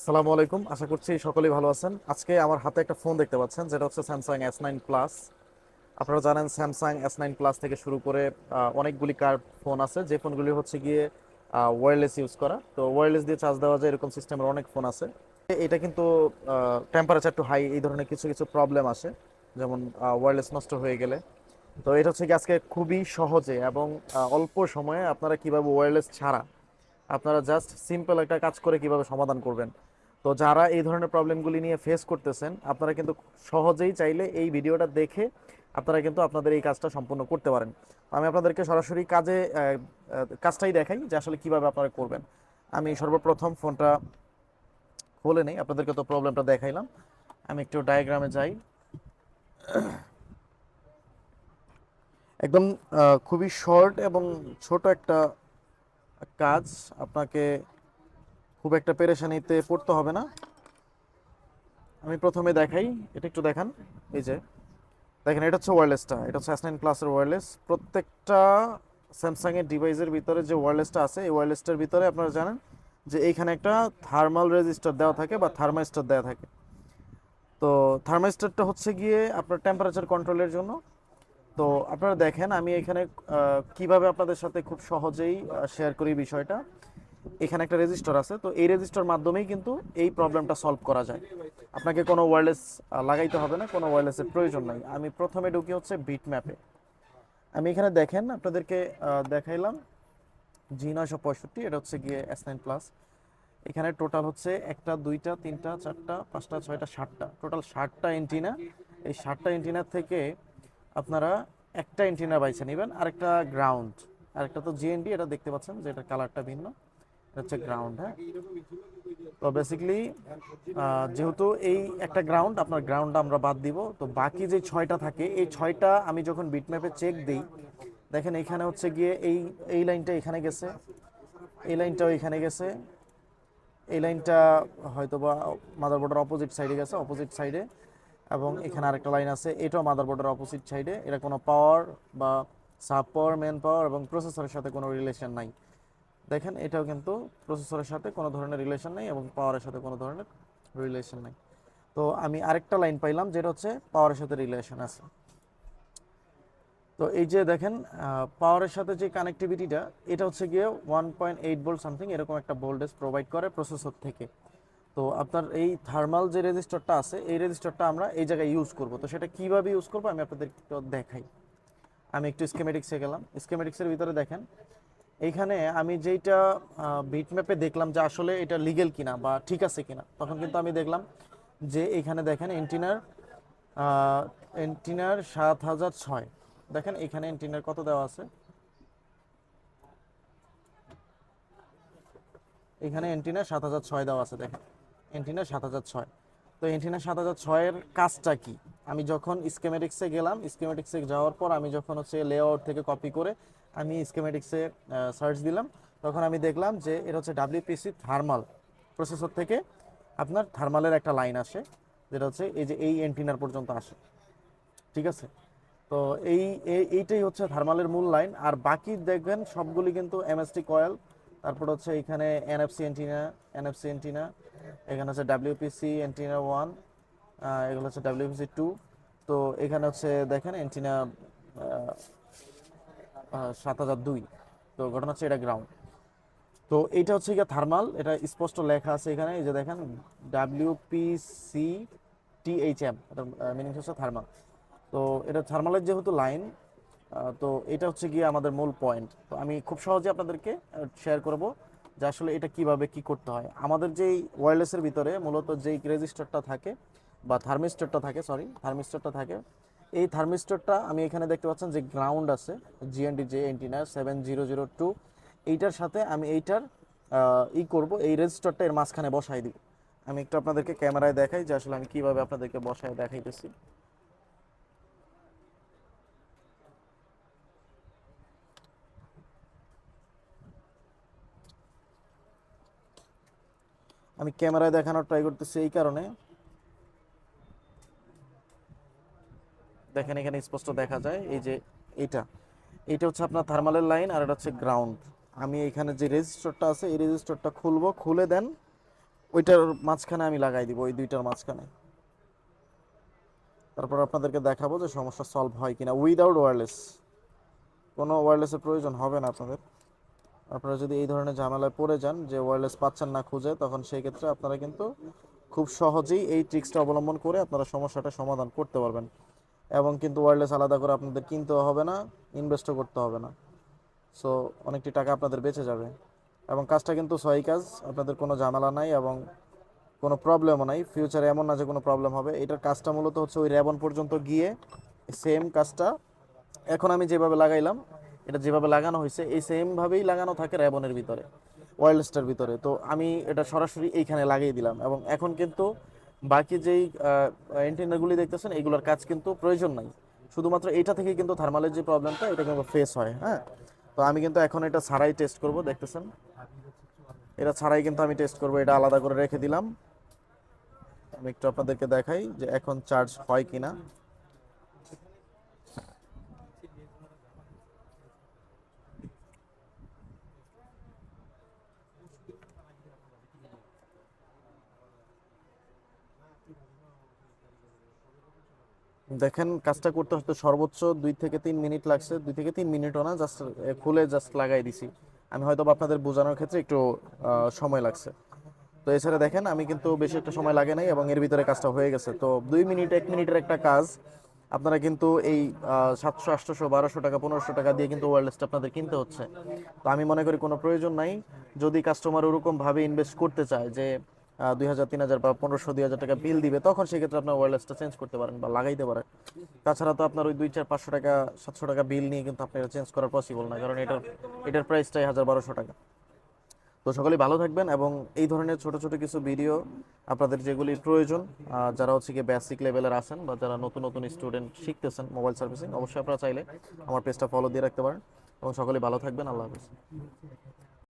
আসসালামু আলাইকুম। আশা করছি সকলেই ভালো আছেন। আজকে আমার হাতে একটা ফোন দেখতে পাচ্ছেন, যেটা হচ্ছে স্যামসাং এস নাইন প্লাস আপনারা জানেন স্যামসাং এস নাইন প্লাস থেকে শুরু করে অনেকগুলি কার ফোন আছে। যে ফোনগুলি হচ্ছে গিয়ে ওয়্যারলেস ইউজ করা। তো ওয়্যারলেস দিয়ে চার্জ দেওয়া যায় এরকম সিস্টেমের অনেক ফোন আছে। এটা কিন্তু টেম্পারেচার টু হাই এই ধরনের কিছু কিছু প্রবলেম আসে। যেমন ওয়্যারলেস নষ্ট হয়ে গেলে। তো এটা হচ্ছে কি আজকে খুবই সহজে এবং অল্প সময়ে আপনারা কীভাবে ওয়্যারলেস ছাড়া আপনারা জাস্ট সিম্পল একটা কাজ করে কীভাবে সমাধান করবেন। তো যারা এই ধরনের প্রবলেমগুলি নিয়ে ফেস করতেছেন, আপনারা কিন্তু সহজেই চাইলে এই ভিডিওটা দেখে আপনারা কিন্তু আপনাদের এই কাজটা সম্পূর্ণ করতে পারেন। আমি আপনাদেরকে সরাসরি কাজে কাজটাই দেখাই যে আসলে কীভাবে আপনারা করবেন। আমি সর্বপ্রথম ফোনটা খুলে নেই, আপনাদেরকে তো প্রবলেমটা দেখাইলাম। আমি একটু ডায়াগ্রামে যাই। একদম খুবই শর্ট এবং ছোট একটা কাজ, আপনাকে খুব একটা পেরেশানিতে পড়তে হবে না। আমি প্রথমে দেখাই, এটা একটু দেখান। এই যে, দেখেন, এটা হচ্ছে ওয়্যারলেসটা এটা হচ্ছে এস নাইন প্লাসের ওয়্যারলেস প্রত্যেকটা স্যামসাংয়ের ডিভাইসের ভিতরে যে ওয়্যারলেসটা আছে, এই ওয়্যারলেসটার ভিতরে আপনারা জানেন যে এইখানে একটা থার্মাল রেজিস্টার দেওয়া থাকে বা থার্মাস্টার দেওয়া থাকে। তো থার্মাস্টারটা হচ্ছে গিয়ে আপনার টেম্পারেচার কন্ট্রোলের জন্য। তো আপনারা দেখেন, আমি এখানে কীভাবে আপনাদের সাথে খুব সহজেই শেয়ার করি বিষয়টা। এখানে একটা রেজিস্টার আছে, তো এই রেজিস্টার মাধ্যমেই কিন্তু এই প্রবলেমটা সলভ করা যায়। আপনাকে কোনো ওয়্যারলেস লাগাইতে হবে না, কোনো ওয়্যারলেসের প্রয়োজন নাই। আমি প্রথমে ঢুকি হচ্ছে বিট ম্যাপে আমি এখানে দেখেন, আপনাদেরকে দেখাইলাম জি নয়শো পঁয়ষট্টি, এটা হচ্ছে গিয়ে এস নাইন প্লাস এখানে টোটাল হচ্ছে একটা, দুইটা, তিনটা, চারটা, পাঁচটা, ছয়টা, সাতটা। টোটাল ষাটটা এন্টিনা এই ষাটটা এন্টিনার থেকে আপনারা একটা এন্টিনা বাইছে নেবেন, আরেকটা গ্রাউন্ড আরেকটা তো জিএনডি এটা দেখতে পাচ্ছেন যে এটা কালারটা ভিন্ন। এটা হচ্ছে গ্রাউন্ড হ্যাঁ। তো বেসিক্যালি যেহেতু এই একটা গ্রাউন্ড আপনার গ্রাউন্ড আমরা বাদ দিব, তো বাকি যে ছয়টা থাকে, এই ছয়টা আমি যখন বিটম্যাপে চেক দিই, দেখেন এখানে হচ্ছে গিয়ে এই এই লাইনটা এখানে গেছে, এই লাইনটাও এখানে গেছে, এই লাইনটা হয়তো বা মাদারবোর্ডের অপোজিট সাইডে গেছে অপোজিট সাইডে এবং এখানে আরেকটা লাইন আছে, এটাও মাদারবোর্ডের অপোজিট সাইডে এটা কোনো পাওয়ার বা সাব পাওয়ার মেন পাওয়ার এবং প্রসেসরের সাথে কোনো রিলেশন নাই। দেখেন, এটাও কিন্তু প্রসেসরের সাথে কোনো ধরনের রিলেশন নেই এবং পাওয়ারের সাথে কোনো ধরনের রিলেশন নেই। তো আমি আরেকটা লাইন পাইলাম, যেটা হচ্ছে পাওয়ারের সাথে রিলেশন আছে। তো এই যে দেখেন পাওয়ারের সাথে যে কানেক্টিভিটিটা এটা হচ্ছে গিয়ে one point eight volt something এরকম একটা ভোল্টেজ প্রোভাইড করে প্রসেসর থেকে। তো আপনার এই থার্মাল যে রেজিস্টারটা আছে, এই রেজিস্টারটা আমরা এই জায়গায় ইউজ করব। তো সেটা কীভাবে ইউজ করব আমি আপনাদের দেখাই। আমি একটু স্কেমেটিক্সে গেলাম। স্কেমেটিক্সের ভিতরে দেখেন, এইখানে আমি যেইটা বিটম্যাপে দেখলাম যে আসলে এটা লিগেল কিনা বা ঠিক আছে কিনা, তখন কিন্তু আমি দেখলাম যে এখানে দেখেন এন্টিনার এন্টিনার সাত হাজার ছয়। দেখেন এখানে এন্টিনার কত দেওয়া আছে? এখানে এন্টিনার সাত হাজার ছয় দেওয়া আছে, দেখেন। এন্টিনার সাত হাজার ছয়। তো এন্টিনা সাত হাজার ছয়ের কাজটা কি? আমি যখন স্কেমেটিক্সে গেলাম স্কেমেটিক্সে যাওয়ার পর আমি যখন হচ্ছে লেআউট থেকে কপি করে আমি স্কেমেটিক্সে সার্চ দিলাম, তখন আমি দেখলাম যে এটা হচ্ছে ডাব্লিউপিসি থার্মাল প্রসেসর থেকে আপনার থার্মালের একটা লাইন আসে, যেটা হচ্ছে এই যে এই এন্টিনার পর্যন্ত আসে। ঠিক আছে? তো এই- এইটাই হচ্ছে থার্মালের মূল লাইন আর বাকি দেখবেন সবগুলি কিন্তু এমএসটি কয়েল তারপর হচ্ছে এখানে এনএফসি এন্টিনা এনএফসি এন্টিনা এখানে হচ্ছে ডাব্লিউপিসি এন্টিনা ওয়ান এগুলো হচ্ছে ডাব্লিউপিসি টু তো এখানে হচ্ছে দেখেন এন্টিনা সাত হাজার দুই। তো ঘটনা হচ্ছে এটা গ্রাউন্ড তো এটা হচ্ছে গিয়ে থার্মাল এটা স্পষ্ট লেখা আছে এখানে। এই যে দেখেন ডাব্লিউপিসি টিএইচএম এটা মিনিং হচ্ছে থার্মাল তো এটা থার্মালের যেহেতু লাইন তো এটা হচ্ছে গিয়ে আমাদের মূল পয়েন্ট তো আমি খুব সহজে আপনাদেরকে শেয়ার করব। যে আসলে এটা কীভাবে কি করতে হয়। আমাদের যেই ওয়্যারলেসের ভিতরে মূলত যেই রেজিস্টারটা থাকে বা থার্মিস্টারটা থাকে সরি থার্মিস্টারটা থাকে, এই থার্মিস্টারটা আমি এখানে দেখতে পাচ্ছেন যে গ্রাউন্ড আছে জিএনডি যে এন্টিনার সেভেন জিরো জিরো টু এইটার সাথে আমি এইটার ই করব, এই রেজিস্টারটা এর মাঝখানে বসাই দিব। আমি একটু আপনাদেরকে ক্যামেরায় দেখাই যে আসলে আমি কীভাবে আপনাদেরকে বসায় দেখাইতেছি। আমি ক্যামেরায় দেখানোর ট্রাই করতেছি এই কারণে। দেখেন এখানে স্পষ্ট দেখা যায়, এই যে এইটা এইটা হচ্ছে আপনার থার্মালের লাইন আর এটা হচ্ছে গ্রাউন্ড আমি এখানে যে রেজিস্টারটা আছে, এই রেজিস্টারটা খুলবো, খুলে দেন, ওইটার মাঝখানে আমি লাগাই দিব, ওই দুইটার মাঝখানে। তারপর আপনাদেরকে দেখাবো যে সমস্যা সলভ হয় কিনা। উইদাউট ওয়্যারলেস কোনো ওয়্যারলেসের প্রয়োজন হবে না আপনাদের। আপনারা যদি এই ধরনের ঝামেলায় পড়ে যান যে ওয়্যারলেস পাচ্ছেন না খুঁজে, তখন সেই ক্ষেত্রে আপনারা কিন্তু খুব সহজেই এই ট্রিক্সটা অবলম্বন করে আপনারা সমস্যাটা সমাধান করতে পারবেন। এবং কিন্তু ওয়্যারলেস আলাদা করে আপনাদের কিনতেও হবে না ইনভেস্টও করতে হবে না। সো অনেকটি টাকা আপনাদের বেঁচে যাবে। এবং কাজটা কিন্তু সহি কাজ, আপনাদের কোনো ঝামেলা নাই এবং কোনো প্রবলেমও নাই। ফিউচারে এমন না যে কোনো প্রবলেম হবে। এটার কাজটা মূলত হচ্ছে ওই র্যাবন পর্যন্ত গিয়ে সেম কাজটা এখন আমি যেভাবে লাগাইলাম এটা যেভাবে লাগানো হয়েছে, এই সেমভাবেই লাগানো থাকে র্যাবনের ভিতরে ওয়্যারলেসটার ভিতরে। তো আমি এটা সরাসরি এইখানে লাগিয়ে দিলাম এবং এখন কিন্তু বাকি যেই অ্যান্টেনাগুলি দেখতেছেন, এগুলোর কাজ কিন্তু প্রয়োজন নাই। শুধুমাত্র এইটা থেকে কিন্তু থার্মালের যে প্রবলেমটা এটা কিন্তু ফেস হয় হ্যাঁ? তো আমি কিন্তু এখন এটা ছাড়াই টেস্ট করব, দেখতেছেন? এটা ছাড়াই কিন্তু আমি টেস্ট করব, এটা আলাদা করে রেখে দিলাম। আমি একটু আপনাদেরকে দেখাই যে এখন চার্জ হয় কিনা। দেখেন, কাজটা করতে হয়তো সর্বোচ্চ দুই থেকে তিন মিনিট লাগছে। দুই থেকে তিন মিনিটও না জাস্ট খুলে জাস্ট লাগাই দিছি। আমি হয়তো আপনাদের বোঝানোর ক্ষেত্রে একটু সময় লাগছে। তো এছাড়া দেখেন, আমি কিন্তু বেশি একটা সময় লাগে নাই এবং এর ভিতরে কাজটা হয়ে গেছে। তো দুই মিনিট, এক মিনিটের একটা কাজ, আপনারা কিন্তু এই সাতশো, আটশোশো, বারোশো টাকা, পনেরোশো টাকা দিয়ে কিন্তু ওয়্যারলেসটা আপনাদের কিনতে হচ্ছে। তো আমি মনে করি কোনো প্রয়োজন নাই। যদি কাস্টমার ওরকমভাবে ইনভেস্ট করতে চায় যে দুই হাজার, তিন হাজার বা পনেরোশো, দুই হাজার টাকা বিল দিবে, তখন সেক্ষেত্রে আপনার ওয়্যারলেসটা চেঞ্জ করতে পারেন বা লাগাইতে পারেন। তাছাড়া তো আপনার ওই দুই চার, পাঁচশো টাকা, সাতশো টাকা বিল নিয়ে কিন্তু আপনার চেঞ্জ করা পসিবল না, কারণ এটার এটার প্রাইসটাই হাজার বারোশো টাকা। তো সকলেই ভালো থাকবেন এবং এই ধরনের ছোট ছোট কিছু ভিডিও আপনাদের যেগুলি প্রয়োজন যারা হচ্ছে গিয়ে বেসিক লেভেলের আছেন বা যারা নতুন নতুন স্টুডেন্ট শিখতেছেন মোবাইল সার্ভিসিং অবশ্যই আপনারা চাইলে আমার পেজটা ফলো দিয়ে রাখতে পারেন। এবং সকলেই ভালো থাকবেন, আল্লাহ হাফিজ।